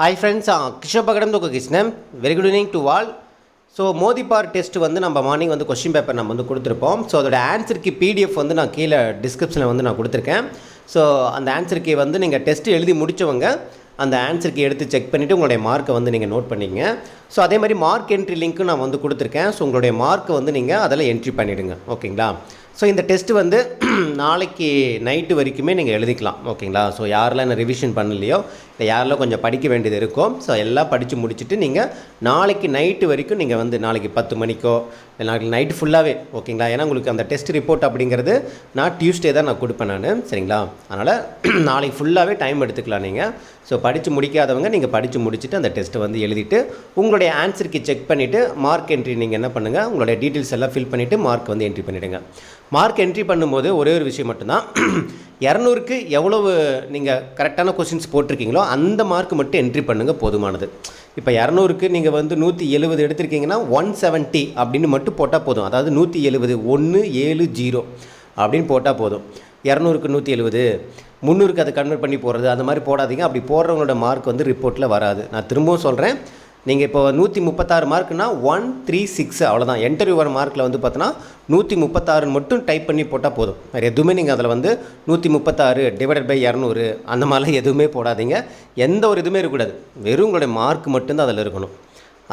Hi friends Kishore பகடம் தூக்க Krishnan. Very good evening to all so மோதிபார் test வந்து நம்ம மார்னிங் வந்து கொஸ்டின் பேப்பர் நம்ம வந்து கொடுத்துருப்போம். ஸோ அதோட ஆன்சருக்கு பிடிஎஃப் வந்து நான் கீழே டிஸ்கிரிப்ஷனில் வந்து நான் கொடுத்துருக்கேன். ஸோ அந்த ஆன்சருக்கு வந்து நீங்கள் டெஸ்ட் எழுதி முடித்தவங்க அந்த ஆன்சருக்கு எடுத்து செக் பண்ணிவிட்டு உங்களுடைய மார்க்கை வந்து நீங்கள் நோட் பண்ணிங்க ஸோ அதே மாதிரி மார்க் என்ட்ரி லிங்க்கும் நான் வந்து கொடுத்துருக்கேன். ஸோ உங்களுடைய மார்க்கை வந்து நீங்கள் அதில் என்ட்ரி பண்ணிவிடுங்க ஓகேங்களா ஸோ இந்த டெஸ்ட்டு வந்து நாளைக்கு நைட்டு வரைக்குமே நீங்கள் எழுதிக்கலாம் ஓகேங்களா ஸோ யாரெல்லாம் என்ன ரிவிஷன் பண்ணலையோ இல்லை யாரெல்லாம் கொஞ்சம் படிக்க வேண்டியது இருக்கும் ஸோ எல்லாம் படித்து முடிச்சுட்டு நீங்கள் நாளைக்கு நைட்டு வரைக்கும் நீங்கள் வந்து நாளைக்கு பத்து மணிக்கோ இல்லை நாளைக்கு நைட்டு ஃபுல்லாகவே ஓகேங்களா ஏன்னா உங்களுக்கு அந்த டெஸ்ட் ரிப்போர்ட் அப்படிங்கிறது நான் டியூஸ்டே தான் நான் கொடுப்பேன் நான் சரிங்களா? அதனால் நாளைக்கு ஃபுல்லாகவே டைம் எடுத்துக்கலாம் நீங்கள் ஸோ படித்து முடிக்காதவங்க நீங்கள் படித்து முடிச்சுட்டு அந்த டெஸ்ட்டை வந்து எழுதிட்டு உங்களுடைய ஆன்சருக்கு செக் பண்ணிவிட்டு மார்க் என்ட்ரி நீங்கள் என்ன பண்ணுங்கள் உங்களுடைய டீட்டெயில்ஸ் எல்லாம் ஃபில் பண்ணிவிட்டு மார்க் வந்து என்ட்ரி பண்ணிவிடுங்க மார்க் என்ட்ரி பண்ணும்போது ஒரே ஒரு விஷயம் மட்டும்தான். இரநூறுக்கு எவ்வளவு நீங்கள் கரெக்டான கொஷின்ஸ் போட்டிருக்கீங்களோ அந்த மார்க் மட்டும் என்ட்ரி பண்ணுங்கள் போதுமானது. இப்போ இரநூறுக்கு நீங்கள் வந்து நூற்றி எழுபது எடுத்திருக்கீங்கன்னா ஒன் செவன்ட்டி அப்படின்னு மட்டும் போட்டால் போதும். அதாவது நூற்றி எழுபது ஒன்று ஏழு ஜீரோ அப்படின்னு போட்டால் போதும். இரநூறுக்கு நூற்றி எழுபது முந்நூறுக்கு அதை கன்வெர்ட் பண்ணி போடுறது அந்த மாதிரி போடாதீங்க. அப்படி போடுறவங்களோட மார்க் வந்து ரிப்போர்ட்டில் வராது. நான் திரும்பவும் சொல்கிறேன் நீங்கள் இப்போ நூற்றி முப்பத்தாறு மார்க்குனா ஒன் த்ரீ சிக்ஸ் அவ்வளோதான் இன்டர்வியூ வர மார்க்கில் வந்து பார்த்தோன்னா நூற்றி முப்பத்தாறுன்னு மட்டும் டைப் பண்ணி போட்டால் போதும். வேறு எதுவுமே நீங்கள் அதில் வந்து நூற்றி முப்பத்தாறு டிவைடட் பை இரநூறு அந்த மாதிரிலாம் எதுவுமே போடாதீங்க. எந்த ஒரு இதுவுமே இருக்கக்கூடாது. வெறும் உங்களுடைய மார்க் மட்டும்தான் அதில் இருக்கணும்.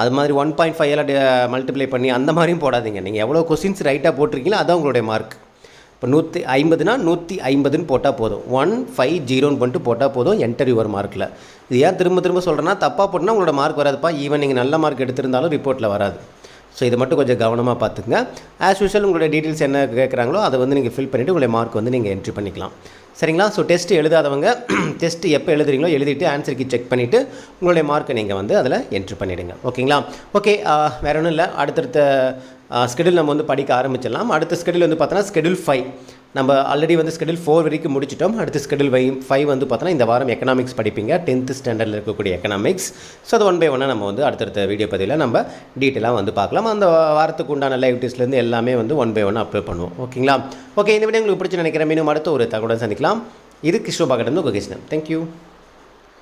அது மாதிரி ஒன் பாயிண்ட் ஃபைவ் எல்லாம் மல்டிப்ளை பண்ணி அந்த மாதிரியும் போடாதீங்க. நீங்கள் எவ்வளோ கொஸ்டின்ஸ் ரைட்டாக போட்டிருக்கீங்களோ அதான் உங்களுடைய மார்க் இப்போ நூற்றி ஐம்பதுனா நூற்றி ஐம்பதுன்னு போட்டால் போதும். ஒன் ஃபைவ் ஜீரோன்னு பண்ணிட்டு போட்டால் போதும் என்டர் யுவர் மார்க்கில். இது ஏன் திரும்ப திரும்ப சொல்கிறேன்னா தப்பாக போட்டுனா உங்களோட மார்க் வராதுப்பா. ஈவன் நீங்கள் நல்ல மார்க் எடுத்திருந்தாலும் ரிப்போர்ட்டில் வராது. ஸோ இதை மட்டும் கொஞ்சம் கவனமாக பார்த்துங்க ஆஸ் யூஷுவல் உங்களுடைய டீட்டெயில்ஸ் என்ன கேட்குறாங்களோ அதை வந்து நீங்கள் ஃபில் பண்ணிவிட்டு உங்களுடைய மார்க் வந்து நீங்கள் என்ட்ரி பண்ணிக்கலாம். சரிங்களா? ஸோ டெஸ்ட் எழுதாதவங்க டெஸ்ட் எப்போ எழுதுறீங்களோ எழுதிட்டு ஆன்சருக்கு செக் பண்ணிவிட்டு உங்களுடைய மார்க்கை நீங்கள் வந்து அதில் என்ட்ரி பண்ணிவிடுங்க ஓகேங்களா ஓகே வேறு ஒன்றும் இல்லை. அடுத்தடுத்த ஸ்கெடியூல் நம்ம வந்து படிக்க ஆரம்பிச்சிடலாம். அடுத்த ஸ்கெடியூல் வந்து பார்த்தோன்னா ஸ்கெடியூல் ஃபைவ் நம்ம ஆல்ரெடி வந்து ஸ்கெடியூல் ஃபோர் வரைக்கும் முடிச்சிட்டோம். அடுத்து ஸ்கெடியூல் வை ஃபைவ் வந்து பார்த்தோன்னா இந்த வாரம் எக்கனாமிக்ஸ் படிப்பீங்க. டென்த்து ஸ்டாண்டர்டில் இருக்கக்கூடிய எக்கனாமிக்ஸ் ஸோ அது ஒன் பை ஒன்னாக நம்ம வந்து அடுத்தடுத்த வீடியோ பதிவில் நம்ம டீட்டெயிலாக வந்து பார்க்கலாம். அந்த வாரத்துக்கு உண்டான லைவ்டிஸ்லேருந்து எல்லாமே வந்து ஒன் பை ஒன் அப்லோட் பண்ணுவோம். ஓகேங்களா ஓகே இந்த வீடியோ உங்களுக்கு பிடிச்சி நினைக்கிறேன். மீண்டும் அடுத்த ஒரு தகவலுடன் சந்திக்கலாம். இது கிருஷ்ணபாகட்டம் உங்கள் கிருஷ்ணன். தேங்க்யூ